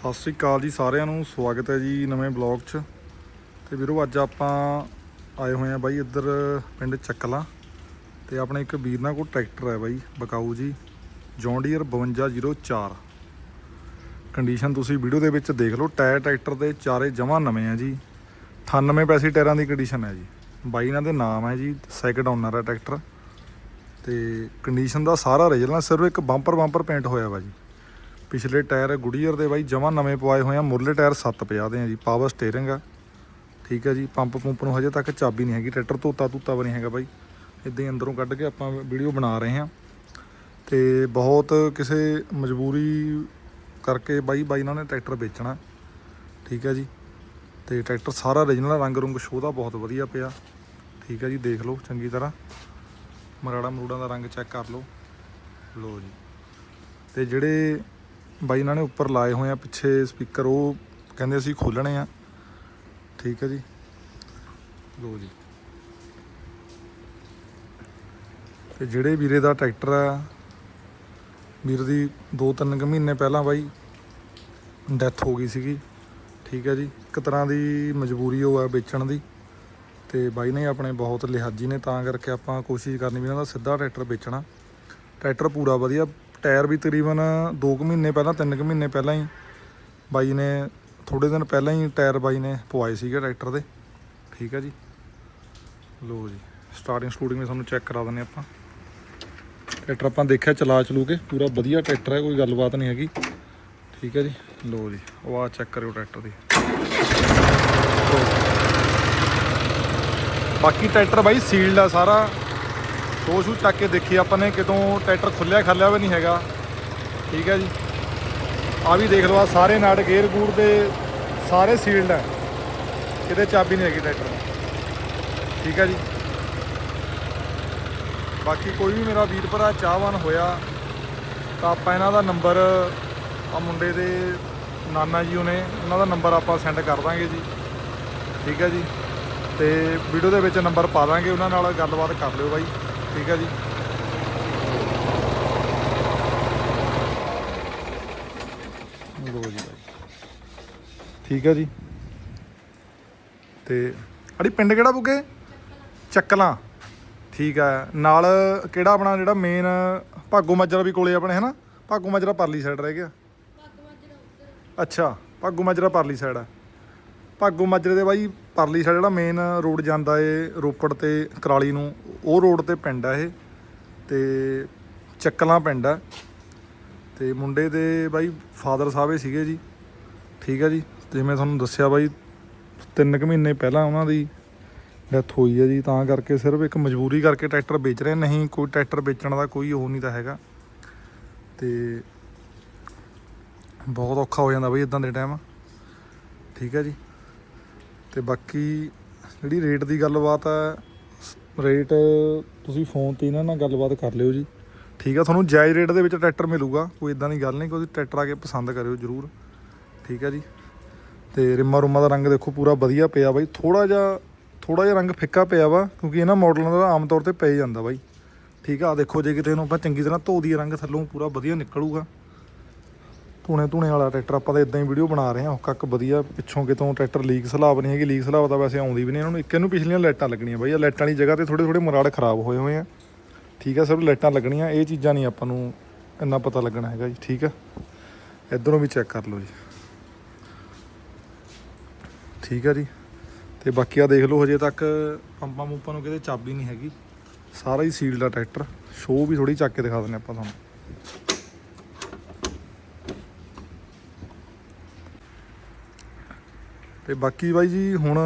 ਸਤਿ ਸ੍ਰੀ ਅਕਾਲ ਜੀ ਸਾਰਿਆਂ ਨੂੰ, ਸਵਾਗਤ ਹੈ ਜੀ ਨਵੇਂ ਬਲੌਗ 'ਚ। ਤੇ ਵੀਰੋ, ਅੱਜ ਆਪਾਂ ਆਏ ਹੋਏ ਆ ਬਾਈ ਇੱਧਰ ਪਿੰਡ ਚੱਕਲਾ ਤੇ ਆਪਣੇ ਇੱਕ ਵੀਰ ਨਾਲ ਕੋਲ ਟਰੈਕਟਰ ਹੈ ਬਾਈ, ਬਕਾਊ ਜੀ। ਜੌਂਡੀਅਰ 5204 ਕੰਡੀਸ਼ਨ ਤੁਸੀਂ ਵੀਡੀਓ ਦੇ ਵਿੱਚ ਦੇਖ ਲਓ, ਟਾਇਰ ਟਰੈਕਟਰ ਦੇ ਚਾਰੇ ਜਮਾਂ ਨਵੇਂ ਆ ਜੀ। 98 ਪੈਸੇ ਟਾਇਰਾਂ ਦੀ ਕੰਡੀਸ਼ਨ ਹੈ ਜੀ। ਬਾਈ ਇਹਨਾਂ ਦੇ ਨਾਮ ਹੈ ਜੀ ਸੈਕਿੰਡ ਓਨਰ ਹੈ ਟਰੈਕਟਰ। ਤੇ ਕੰਡੀਸ਼ਨ ਦਾ ਸਾਰਾ ਰੀਜਨਲ ਸਿਰਫ ਇੱਕ ਬੰਪਰ ਬੰਪਰ ਪੇਂਟ ਹੋਇਆ ਵਾ ਜੀ। ਪਿਛਲੇ ਟਾਇਰ ਗੁਡੀਅਰ ਦੇ ਬਾਈ ਜਮਾਂ ਨਵੇਂ ਪਵਾਏ ਹੋਏ ਆ। ਮੁਰਲੇ ਟਾਇਰ 750 ਦੇ ਆ ਜੀ ਪਾਵਰ ਸਟੀਅਰਿੰਗ ਆ। ਠੀਕ ਹੈ ਜੀ ਪੰਪ ਪੰਪ ਨੂੰ ਹਜੇ ਤੱਕ ਚਾਬੀ ਨਹੀਂ ਹੈਗੀ ਟਰੈਕਟਰ ਧੋਤਾ ਧੁੱਤਾ ਵੀ ਨਹੀਂ ਹੈਗਾ ਬਾਈ। ਇਦਾਂ ਹੀ ਅੰਦਰੋਂ ਕੱਢ ਕੇ ਆਪਾਂ ਵੀਡੀਓ ਬਣਾ ਰਹੇ ਹਾਂ। ਤੇ ਬਹੁਤ ਕਿਸੇ ਮਜਬੂਰੀ ਕਰਕੇ ਬਾਈ ਬਾਈ ਇਹਨਾਂ ਨੇ ਟਰੈਕਟਰ ਵੇਚਣਾ। ਠੀਕ ਹੈ ਜੀ, ਤੇ ਟਰੈਕਟਰ ਸਾਰਾ origignal ਰੰਗ ਰੁੰਗ ਸ਼ੋਅ ਦਾ ਬਹੁਤ ਵਧੀਆ ਪਿਆ। ਠੀਕ ਆ ਜੀ, ਦੇਖ ਲਓ ਚੰਗੀ ਤਰ੍ਹਾਂ। ਮਰਾੜਾ ਮਰੂੜਾਂ ਦਾ ਰੰਗ ਚੈੱਕ ਕਰ ਲਓ। ਲਓ ਜੀ। ਤੇ ਜਿਹੜੇ ਬਾਈ ਇਹਨਾਂ ਨੇ ਉੱਪਰ ਲਾਏ ਹੋਏ ਆ, ਪਿੱਛੇ ਸਪੀਕਰ ਉਹ ਕਹਿੰਦੇ ਅਸੀਂ ਖੋਲਣੇ ਆ। ਠੀਕ ਹੈ ਜੀ। ਲਓ ਜੀ। ਤੇ ਜਿਹੜੇ ਵੀਰੇ ਦਾ ਟਰੈਕਟਰ ਆ, ਵੀਰ ਦੀ 2-3 ਕੁ ਮਹੀਨੇ ਪਹਿਲਾਂ ਬਾਈ ਡੈਥ ਹੋ ਗਈ ਸੀਗੀ। ਠੀਕ ਹੈ ਜੀ। ਇੱਕ ਤਰ੍ਹਾਂ ਦੀ ਮਜਬੂਰੀ ਉਹ ਹੈ ਵੇਚਣ ਦੀ। ਤੇ ਬਾਈ ਨੇ ਆਪਣੇ ਬਹੁਤ ਲਿਹਾਜੀ ਨੇ, ਤਾਂ ਕਰਕੇ ਆਪਾਂ ਕੋਸ਼ਿਸ਼ ਕਰਨੀ ਵੀ ਇਹਨਾਂ ਦਾ ਸਿੱਧਾ ਟਰੈਕਟਰ ਵੇਚਣਾ। ਟਰੈਕਟਰ ਪੂਰਾ ਵਧੀਆ ਟਾਇਰ ਵੀ ਤਕਰੀਬਨ 2 ਕੁ ਮਹੀਨੇ ਪਹਿਲਾਂ 3 ਕੁ ਮਹੀਨੇ ਪਹਿਲਾਂ ਹੀ ਬਾਈ ਨੇ ਥੋੜੇ ਦਿਨ ਪਹਿਲਾਂ ਹੀ ਟਾਇਰ ਬਾਈ ਨੇ ਪਵਾਏ ਸੀਗੇ ਟਰੈਕਟਰ ਦੇ। ਠੀਕ ਹੈ ਜੀ। ਲੋ ਜੀ ਸਟਾਰਟਿੰਗ ਸਟੂਡਿੰਗ ਵੀ ਸਾਨੂੰ ਚੈੱਕ ਕਰਾ ਦਿੰਦੇ ਆਪਾਂ। ਟਰੈਕਟਰ ਆਪਾਂ ਦੇਖਿਆ ਚਲਾ ਚਲੂ ਕੇ, ਪੂਰਾ ਵਧੀਆ ਟਰੈਕਟਰ ਹੈ, ਕੋਈ ਗੱਲਬਾਤ ਨਹੀਂ ਹੈਗੀ। ਠੀਕ ਹੈ ਜੀ। ਲੋ ਜੀ ਆਵਾਜ਼ ਚੈੱਕ ਕਰਿਓ ਟਰੈਕਟਰ ਦੀ। ਬਾਕੀ ਟਰੈਕਟਰ ਬਾਈ ਸੀਲਡ ਆ ਸਾਰਾ। ਸ਼ੋ ਸ਼ੂ ਚੱਕ ਕੇ ਦੇਖੀ ਆਪਾਂ ਨੇ, ਕਿਤੋਂ ਟਰੈਕਟਰ ਖੁੱਲਿਆ ਖਾਲਿਆ ਵੀ ਨਹੀਂ ਹੈਗਾ। ਠੀਕ ਹੈ ਜੀ। ਆ ਵੀ ਦੇਖ ਲਓ ਆ ਸਾਰੇ ਨਟ ਗੇਅਰ ਗੂੜ ਦੇ ਸਾਰੇ ਸੀਲਡ ਹੈ। ਕਿਤੇ ਚਾਬੀ ਨਹੀਂ ਹੈਗੀ ਟਰੈਕਟਰ ਠੀਕ ਹੈ ਜੀ। ਬਾਕੀ ਕੋਈ ਵੀ ਮੇਰਾ ਵੀਰ ਭਰਾ ਚਾਹਵਾਨ ਹੋਇਆ, ਤਾਂ ਆਪਾਂ ਇਹਨਾਂ ਦਾ ਨੰਬਰ ਆ ਮੁੰਡੇ ਦੇ ਨਾਨਾ ਜੀ ਉਹਨੇ, ਉਹਨਾਂ ਦਾ ਨੰਬਰ ਆਪਾਂ ਸੈਂਡ ਕਰ ਦਾਂਗੇ ਜੀ। ਠੀਕ ਹੈ ਜੀ। ਤੇ ਵੀਡੀਓ ਦੇ ਵਿੱਚ ਨੰਬਰ ਪਾ ਦਾਂਗੇ, ਉਹਨਾਂ ਨਾਲ ਗੱਲਬਾਤ ਕਰ ਲਿਓ ਬਾਈ। ਠੀਕ ਹੈ ਜੀ। ਲੋ ਜੀ ਠੀਕ ਹੈ ਜੀ। ਤੇ ਅੜੀ ਪਿੰਡ ਕਿਹੜਾ ਬੁੱਗੇ? ਚੱਕਲਾਂ। ਠੀਕ ਆ ਨਾਲ ਕਿਹੜਾ ਆਪਣਾ ਜਿਹੜਾ ਮੇਨ ਭਾਗੋ ਮਾਜਰਾ ਵੀ ਕੋਲੇ ਆਪਣੇ ਹੈ ਨਾ ਭਾਗੋ ਮਾਜਰਾ ਪਰਲੀ ਸਾਈਡ ਰਹਿ ਗਿਆ। ਅੱਛਾ, ਭਾਗੋ ਮਾਜਰਾ ਪਰਲੀ ਸਾਈਡ ਆ। ਭਾਗੋ ਮਾਜਰੇ ਦੇ ਬਾਈ ਪਰਲੀ ਸਾਈਡ ਜਿਹੜਾ ਮੇਨ ਰੋਡ ਜਾਂਦਾ ਏ ਰੋਪੜ ਤੇ ਕਰਾਲੀ ਨੂੰ ਉਹ ਰੋਡ ਤੇ ਪਿੰਡ ਆ ਇਹ ਤੇ ਚੱਕਲਾਂ ਪਿੰਡ ਆ। ਤੇ ਮੁੰਡੇ ਦੇ ਬਾਈ ਫਾਦਰ ਸਾਹਿਬ ਹੀ ਸੀਗੇ ਜੀ। ਠੀਕ ਹੈ ਜੀ। ਜਿਵੇਂ ਤੁਹਾਨੂੰ ਦੱਸਿਆ ਬਾਈ, ਤਿੰਨ ਕੁ ਮਹੀਨੇ ਪਹਿਲਾਂ ਉਹਨਾਂ ਦੀ ਡੈਥ ਹੋਈ ਹੈ ਜੀ। ਤਾਂ ਕਰਕੇ ਸਿਰਫ ਇੱਕ ਮਜਬੂਰੀ ਕਰਕੇ ਟਰੈਕਟਰ ਵੇਚ ਰਹੇ ਨਹੀਂ ਕੋਈ ਟਰੈਕਟਰ ਵੇਚਣ ਦਾ ਕੋਈ ਉਹ ਨਹੀਂ ਤਾਂ ਹੈਗਾ। ਤੇ ਬਹੁਤ ਔਖਾ ਹੋ ਜਾਂਦਾ ਬਈ ਇਦਾਂ ਦੇ ਟਾਈਮ ਠੀਕ ਹੈ ਜੀ। ਤੇ ਬਾਕੀ ਜਿਹੜੀ ਰੇਟ ਦੀ ਗੱਲਬਾਤ ਹੈ ਰੇਟ ਤੁਸੀਂ ਫੋਨ ਤੇ ਇਹਨਾਂ ਨਾਲ ਗੱਲਬਾਤ ਕਰ ਲਿਓ ਜੀ। ਠੀਕ ਆ, ਤੁਹਾਨੂੰ ਜਾਇਜ਼ ਰੇਟ ਦੇ ਵਿੱਚ ਟਰੈਕਟਰ ਮਿਲੂਗਾ, ਕੋਈ ਇਦਾਂ ਦੀ ਗੱਲ ਨਹੀਂ, ਕੋਈ ਟਰੈਕਟਰ ਆ ਕੇ ਪਸੰਦ ਕਰਿਓ ਜਰੂਰ। ਠੀਕ ਆ ਜੀ। ਤੇ ਰਿਮਾ ਰੁਮਾ ਦਾ ਰੰਗ ਦੇਖੋ ਪੂਰਾ ਵਧੀਆ ਪਿਆ ਬਾਈ। ਥੋੜਾ ਜਿਹਾ ਥੋੜਾ ਜਿਹਾ ਰੰਗ ਫਿੱਕਾ ਪਿਆ ਵਾ, ਕਿਉਂਕਿ ਇਹਨਾਂ ਮਾਡਲਾਂ ਦਾ ਆਮ ਤੌਰ ਤੇ ਪੈ ਜਾਂਦਾ ਬਾਈ। ਠੀਕ ਆ ਦੇਖੋ ਜੇ ਕਿਤੇ ਇਹਨੂੰ ਆਪਾਂ ਚੰਗੀ ਤਰ੍ਹਾਂ ਧੋ ਦਈਏ, ਰੰਗ ਥੱਲੋਂ ਪੂਰਾ ਵਧੀਆ ਨਿਕਲੂਗਾ। ਧੂਣੇ ਧੂਣੇ ਵਾਲਾ ਟਰੈਕਟਰ, ਆਪਾਂ ਤਾਂ ਇਦਾਂ ਹੀ ਵੀਡੀਓ ਬਣਾ ਰਹੇ ਹਾਂ। ਕੱਕ ਵਧੀਆ, ਪਿੱਛੋਂ ਕਿਤੋਂ ਟਰੈਕਟਰ ਲੀਕ ਸਲਾਬ ਨਹੀਂ ਹੈਗੀ, ਲੀਕ ਸਲਾਬ ਤਾਂ ਵੈਸੇ ਆਉਂਦੀ ਵੀ ਨਹੀਂ। ਇਹਨਾਂ ਨੂੰ ਇੱਕ ਇਹਨੂੰ ਪਿਛਲੀਆਂ ਲਾਈਟਾਂ ਲੱਗਣੀਆਂ ਬਈ। ਆ ਲਾਈਟਾਂ ਵਾਲੀ ਜਗ੍ਹਾ ਤੇ ਥੋੜੇ ਥੋੜੇ ਮਰਾੜ ਖਰਾਬ ਹੋਏ ਹੋਏ ਆ। ਠੀਕ ਆ, ਸਿਰਫ ਲਾਈਟਾਂ ਲੱਗਣੀਆਂ। ਇਹ ਚੀਜ਼ਾਂ ਨਹੀਂ ਆਪਾਂ ਨੂੰ ਇੰਨਾ ਪਤਾ ਲੱਗਣਾ ਹੈਗਾ ਜੀ। ਠੀਕ ਆ? ਇਧਰੋਂ ਵੀ ਚੈੱਕ ਕਰ ਲਓ ਜੀ। ਠੀਕ ਆ ਜੀ। ਤੇ ਬਾਕੀ ਆ ਦੇਖ ਲਓ, ਹਜੇ ਤੱਕ ਪੰਪਾਂ ਮੁੰਪਾਂ ਨੂੰ ਕਿਤੇ ਚਾਬੀ ਨਹੀਂ ਹੈਗੀ। ਸਾਰਾ ਹੀ ਸੀਲਡ ਆ ਟਰੈਕਟਰ। ਸ਼ੋਅ ਵੀ ਥੋੜੀ ਚੱਕ ਕੇ ਦਿਖਾ ਦਿੰਦੇ ਆਪਾਂ ਤੁਹਾਨੂੰ। ਤੇ ਬਾਕੀ ਬਾਈ ਜੀ ਹੁਣ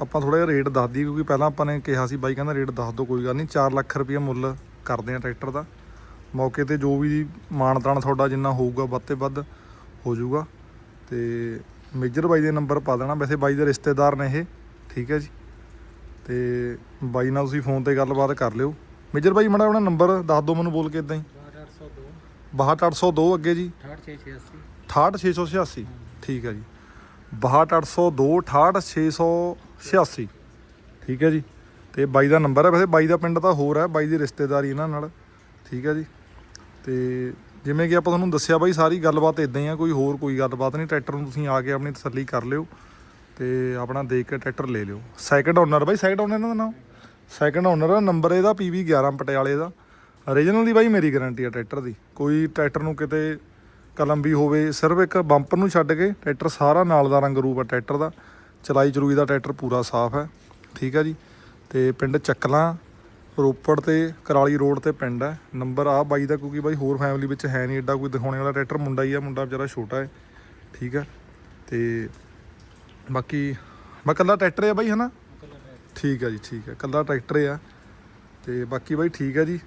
ਆਪਾਂ ਥੋੜਾ ਜਿਹਾ ਰੇਟ ਦੱਸ ਦਈਏ ਕਿਉਂਕਿ ਪਹਿਲਾਂ ਆਪਾਂ ਨੇ ਕਿਹਾ ਸੀ ਬਾਈ ਕਹਿੰਦਾ ਰੇਟ ਦੱਸ ਦਿਓ ਕੋਈ ਗੱਲ ਨਹੀਂ 4 ਲੱਖ ਰੁਪਏ ਮੁੱਲ ਕਰਦੇ ਆ ਟਰੈਕਟਰ ਦਾ। ਮੌਕੇ ਤੇ ਜੋ ਵੀ ਮਾਨਤਾਨ ਤੁਹਾਡਾ ਜਿੰਨਾ ਹੋਊਗਾ ਵੱਧ ਤੇ ਵੱਧ ਹੋ ਜਾਊਗਾ। ਤੇ ਮੇਜਰ ਬਾਈ ਦੇ ਨੰਬਰ ਪਾ ਦੇਣਾ ਵੈਸੇ ਬਾਈ ਦੇ ਰਿਸ਼ਤੇਦਾਰ ਨੇ ਇਹ ਠੀਕ ਹੈ ਜੀ। ਤੇ ਬਾਈ ਨਾਲ ਤੁਸੀਂ ਫੋਨ ਤੇ ਗੱਲਬਾਤ ਕਰ ਲਿਓ। ਮੇਜਰ ਬਾਈ ਮੜਾ ਆਪਣਾ ਨੰਬਰ ਦੱਸ ਦਿਓ ਮੈਨੂੰ ਬੋਲ ਕੇ ਇਦਾਂ ਹੀ। 62802 ਅੱਗੇ ਜੀ। 68686 ਠੀਕ ਹੈ ਜੀ। 62802 68686 ਠੀਕ ਹੈ ਜੀ। ਤੇ ਬਾਈ ਦਾ ਨੰਬਰ ਹੈ। ਵੈਸੇ ਬਾਈ ਦਾ ਪਿੰਡ ਤਾਂ ਹੋਰ ਹੈ, ਬਾਈ ਦੀ ਰਿਸ਼ਤੇਦਾਰੀ ਇਹਨਾਂ ਨਾਲ। ਠੀਕ ਹੈ ਜੀ। ਤੇ ਜਿਵੇਂ ਕਿ ਆਪਾਂ ਤੁਹਾਨੂੰ ਦੱਸਿਆ ਬਾਈ, ਸਾਰੀ ਗੱਲਬਾਤ ਇਦਾਂ ਹੀ ਆ, ਕੋਈ ਹੋਰ ਕੋਈ ਗੱਲਬਾਤ ਨਹੀਂ। ਟਰੈਕਟਰ ਨੂੰ ਤੁਸੀਂ ਆ ਕੇ ਆਪਣੀ ਤਸੱਲੀ ਕਰ ਲਿਓ ਤੇ ਆਪਣਾ ਦੇਖ ਕੇ ਟਰੈਕਟਰ ਲੈ ਲਿਓ। ਸੈਕੰਡ ਓਨਰ ਬਾਈ ਸੈਕੰਡ ਓਨਰ ਇਹਨਾਂ ਦਾ ਨਾਮ? ਸੈਕੰਡ ਓਨਰ ਨੰਬਰ ਇਹਦਾ PV 11 ਪਟਿਆਲੇ ਦਾ। ਓਰੀਜਨਲ ਦੀ ਬਾਈ, ਮੇਰੀ ਗਾਰੰਟੀ ਆ ਟਰੈਕਟਰ ਦੀ। ਕੋਈ ਟਰੈਕਟਰ ਨੂੰ ਕਿਤੇ ਕਲਮ ਵੀ ਹੋਵੇ ਸਿਰਫ ਇੱਕ ਬੰਪਰ ਨੂੰ ਛੱਡ ਕੇ ਟਰੈਕਟਰ ਸਾਰਾ ਨਾਲ ਦਾ ਰੰਗ ਰੂਪ ਆ ਟਰੈਕਟਰ ਦਾ। ਚਲਾਈ ਚਲੂਈ ਦਾ ਟਰੈਕਟਰ ਪੂਰਾ ਸਾਫ਼ ਹੈ ਠੀਕ ਹੈ ਜੀ। ਤੇ ਪਿੰਡ ਚੱਕਲਾਂ ਰੋਪੜ ਤੇ ਕਰਾਲੀ ਰੋਡ ਤੇ ਪਿੰਡ ਹੈ। ਨੰਬਰ ਆ ਬਾਈ ਦਾ ਕਿਉਂਕਿ ਬਾਈ ਹੋਰ ਫੈਮਿਲੀ ਵਿੱਚ ਹੈ ਨਹੀਂ ਐਡਾ ਕੋਈ ਦਿਖਾਉਣੇ ਵਾਲਾ ਟਰੈਕਟਰ ਮੁੰਡਾ ਹੀ ਆ ਮੁੰਡਾ ਵਿਚਾਰਾ ਛੋਟਾ ਹੈ ਠੀਕ ਹੈ ਤੇ ਬਾਕੀ ਮੈਂ ਕੱਲਾ ਟਰੈਕਟਰ ਹੈ ਬਾਈ ਹਨਾ? ਠੀਕ ਹੈ ਜੀ ਠੀਕ ਹੈ ਕੱਲਾ ਟਰੈਕਟਰ ਆ। ਤੇ ਬਾਕੀ ਬਾਈ ਠੀਕ ਹੈ ਜੀ।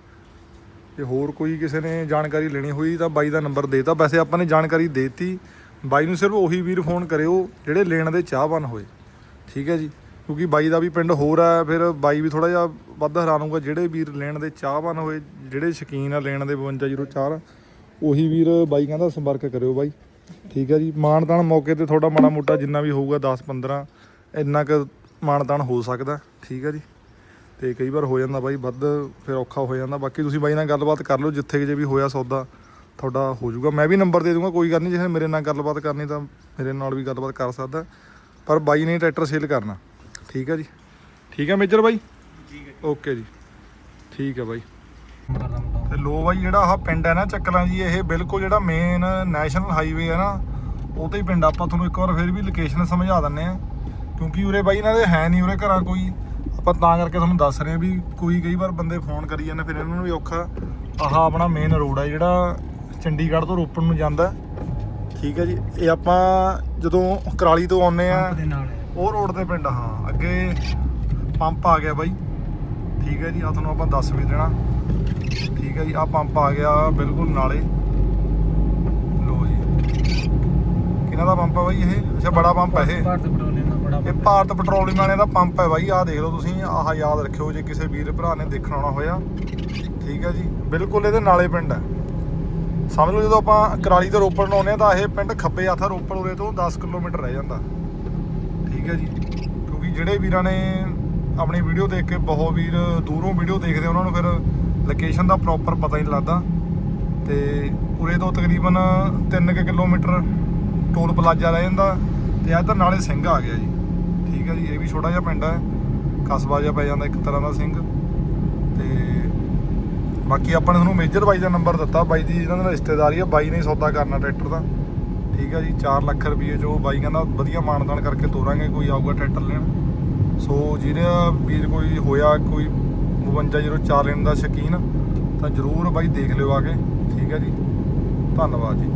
ਤੇ ਹੋਰ ਕੋਈ ਕਿਸੇ ਨੇ ਜਾਣਕਾਰੀ ਲੈਣੀ ਹੋਈ ਤਾਂ ਬਾਈ ਦਾ ਨੰਬਰ ਦੇਤਾ। ਵੈਸੇ ਆਪਾਂ ਨੇ ਜਾਣਕਾਰੀ ਦੇਤੀ। ਬਾਈ ਨੂੰ ਸਿਰਫ ਉਹੀ ਵੀਰ ਫੋਨ ਕਰਿਓ ਜਿਹੜੇ ਲੈਣ ਦੇ ਚਾਹਵਾਨ ਹੋਏ। ਠੀਕ ਹੈ ਜੀ? ਕਿਉਂਕਿ ਬਾਈ ਦਾ ਵੀ ਪਿੰਡ ਹੋਰ ਆ ਫਿਰ ਬਾਈ ਵੀ ਥੋੜਾ ਜਿਹਾ ਵੱਧ ਹੈਰਾਨ ਹੋਊਗਾ। ਜਿਹੜੇ ਵੀਰ ਲੈਣ ਦੇ ਚਾਹਵਾਨ ਹੋਏ, ਜਿਹੜੇ ਸ਼ਕੀਨ ਆ ਲੈਣ ਦੇ 5204 ਉਹੀ ਵੀਰ ਬਾਈ ਕਹਿੰਦਾ ਸੰਪਰਕ ਕਰਿਓ ਬਾਈ। ਠੀਕ ਹੈ ਜੀ? ਮਾਨਤਾਨ ਮੌਕੇ ਤੇ ਤੁਹਾਡਾ ਮਾੜਾ ਮੋਟਾ ਜਿੰਨਾ ਵੀ ਹੋਊਗਾ 10 15 ਇੰਨਾ ਕੁ ਮਾਨਤਾਨ ਹੋ ਸਕਦਾ। ਠੀਕ ਹੈ ਜੀ? ਤੇ ਕਈ ਵਾਰ ਹੋ ਜਾਂਦਾ ਬਾਈ, ਵੱਧ ਫਿਰ ਔਖਾ ਹੋ ਜਾਂਦਾ। ਬਾਕੀ ਤੁਸੀਂ ਬਾਈ ਨਾਲ ਗੱਲਬਾਤ ਕਰ ਲਓ, ਜਿੱਥੇ ਜੇ ਵੀ ਹੋਇਆ ਸੌਦਾ, ਤੁਹਾਡਾ ਹੋ ਜਾਊਗਾ। ਮੈਂ ਵੀ ਨੰਬਰ ਦੇ ਦੂੰਗਾ, ਕੋਈ ਗੱਲ ਨਹੀਂ, ਜੇ ਮੇਰੇ ਨਾਲ ਗੱਲਬਾਤ ਕਰਨੀ ਤਾਂ ਮੇਰੇ ਨਾਲ ਵੀ ਗੱਲਬਾਤ ਕਰ ਸਕਦਾ। ਪਰ ਬਾਈ ਨੇ ਟਰੈਕਟਰ ਸੇਲ ਕਰਨਾ। ਠੀਕ ਹੈ ਜੀ? ਠੀਕ ਹੈ ਮੇਜਰ ਬਾਈ? ਠੀਕ ਹੈ ਓਕੇ ਜੀ। ਠੀਕ ਹੈ ਬਾਈ। ਨੰਬਰ ਦਾ ਤੇ ਲੋ ਬਾਈ, ਜਿਹੜਾ ਆਹ ਪਿੰਡ ਹੈ ਨਾ ਚੱਕਲਾਂ ਜੀ, ਇਹ ਬਿਲਕੁਲ ਜਿਹੜਾ ਮੇਨ ਨੈਸ਼ਨਲ ਹਾਈਵੇ ਹੈ ਨਾ, ਉਹ ਤੇ ਹੀ ਪਿੰਡ ਆਪਾਂ ਤੁਹਾਨੂੰ ਇੱਕ ਵਾਰ ਫਿਰ ਵੀ ਲੋਕੇਸ਼ਨ ਸਮਝਾ ਦਿੰਨੇ ਆ ਕਿਉਂਕਿ ਉਰੇ ਬਾਈ ਇਹਨਾਂ ਦੇ ਹੈ ਨਹੀਂ, ਉਰੇ ਘਰਾਂ ਕੋਈ। ਆਪਾਂ ਤਾਂ ਕਰਕੇ ਤੁਹਾਨੂੰ ਦੱਸ ਰਹੇ ਆ ਵੀ ਕੋਈ ਕਈ ਵਾਰ ਬੰਦੇ ਫੋਨ ਕਰੀ ਜਾਂਦੇ ਫਿਰ ਇਹਨਾਂ ਨੂੰ ਵੀ ਔਖਾ। ਆਹ ਆਪਣਾ ਮੇਨ ਰੋਡ ਹੈ ਜਿਹੜਾ ਚੰਡੀਗੜ੍ਹ ਤੋਂ ਰੋਪੜ ਨੂੰ ਜਾਂਦਾ। ਠੀਕ ਹੈ ਜੀ ਇਹ ਆਪਾਂ ਜਦੋਂ ਕਰਾਲੀ ਤੋਂ ਆਉਂਦੇ ਆ ਉਹ ਰੋਡ ਤੇ ਪਿੰਡ ਹਾਂ ਅੱਗੇ ਪੰਪ ਆ ਗਿਆ ਬਾਈ। ਠੀਕ ਹੈ ਜੀ ਆ ਤੁਹਾਨੂੰ ਆਪਾਂ ਦੱਸ ਵੀ ਦੇਣਾ। ਠੀਕ ਹੈ ਜੀ ਆ ਪੰਪ ਆ ਗਿਆ ਬਿਲਕੁਲ ਨਾਲੇ ਲੋ ਜੀ ਕਿਹਨਾਂ ਦਾ ਪੰਪ ਹੈ ਬਾਈ ਇਹ। ਅੱਛਾ ਬੜਾ ਪੰਪ ਹੈ ਇਹ। ਭਾਰਤ ਪੈਟਰੋਲੀਅਮ ਦਾ ਬੜਾ ਇਹ ਭਾਰਤ ਪੈਟਰੋਲੀਅਮ ਵਾਲਿਆਂ ਦਾ ਪੰਪ ਹੈ ਬਾਈ। ਆਹ ਦੇਖ ਲਓ ਤੁਸੀਂ ਆਹ ਯਾਦ ਰੱਖਿਓ ਜੇ ਕਿਸੇ ਵੀਰ ਭਰਾ ਨੇ ਦੇਖਣ ਆਉਣਾ ਹੋਇਆ। ਠੀਕ ਹੈ ਜੀ। ਬਿਲਕੁਲ ਇਹਦੇ ਨਾਲੇ ਪਿੰਡ ਹੈ ਸਮਝ ਲਓ ਜਦੋਂ ਆਪਾਂ ਕਰਾਲੀ ਤੋਂ ਰੋਪੜ ਨੂੰ ਆਉਂਦੇ ਹਾਂ ਤਾਂ ਇਹ ਪਿੰਡ ਖੱਬੇ ਹੱਥ ਆ, ਰੋਪੜ ਉਰੇ ਤੋਂ 10 ਕਿਲੋਮੀਟਰ ਰਹਿ ਜਾਂਦਾ। ਠੀਕ ਹੈ ਜੀ। ਕਿਉਂਕਿ ਜਿਹੜੇ ਵੀਰਾਂ ਨੇ ਆਪਣੀ ਵੀਡੀਓ ਦੇਖ ਕੇ ਬਹੁਤ ਵੀਰ ਦੂਰੋਂ ਵੀਡੀਓ ਦੇਖਦੇ ਉਹਨਾਂ ਨੂੰ ਫਿਰ ਲੋਕੇਸ਼ਨ ਦਾ ਪ੍ਰੋਪਰ ਪਤਾ ਹੀ ਨਹੀਂ ਲੱਗਦਾ। ਤੇ ਉਰੇ ਤੋਂ ਤਕਰੀਬਨ 3 ਕਿਲੋਮੀਟਰ ਟੋਲ ਪਲਾਜ਼ਾ ਰਹਿ ਜਾਂਦਾ ਤੇ ਇੱਧਰ ਨਾਲੇ ਸਿੰਘ ਆ ਗਿਆ ਜੀ। ਠੀਕ ਹੈ ਜੀ, ਇਹ ਵੀ ਛੋਟਾ ਜਿਹਾ ਪਿੰਡ ਹੈ। ਕਸਬਾ ਜਿਹਾ ਪੈ ਜਾਂਦਾ ਇੱਕ ਤਰ੍ਹਾਂ ਦਾ ਸਿੰਘ। ਤੇ ਬਾਕੀ ਆਪਾਂ ਨੇ ਤੁਹਾਨੂੰ ਮੇਜਰ ਬਾਈ ਦਾ ਨੰਬਰ ਦਿੱਤਾ। ਬਾਈ ਦੀ ਇਹਨਾਂ ਨਾਲ ਰਿਸ਼ਤੇਦਾਰੀ ਆ, ਬਾਈ ਨੇ ਸੌਦਾ ਕਰਨਾ ਟਰੈਕਟਰ ਦਾ। ਠੀਕ ਹੈ ਜੀ 4 ਲੱਖ ਰੁਪਏ ਜੋ ਬਾਈ ਕਹਿੰਦਾ ਵਧੀਆ ਮਾਨਦਾਨ ਕਰਕੇ ਤੋਰਾਂਗੇ, ਕੋਈ ਆਊਗਾ ਟਰੈਕਟਰ ਲੈਣ। ਸੋ ਜਿਹੜਾ ਵੀਰ ਕੋਈ ਹੋਇਆ, ਕੋਈ 5204 ਲੈਣ ਦਾ ਸ਼ਕੀਨ, ਤਾਂ ਜਰੂਰ ਬਾਈ ਦੇਖ ਲਿਓ ਆ ਕੇ। ਠੀਕ ਹੈ ਜੀ, ਧੰਨਵਾਦ ਜੀ।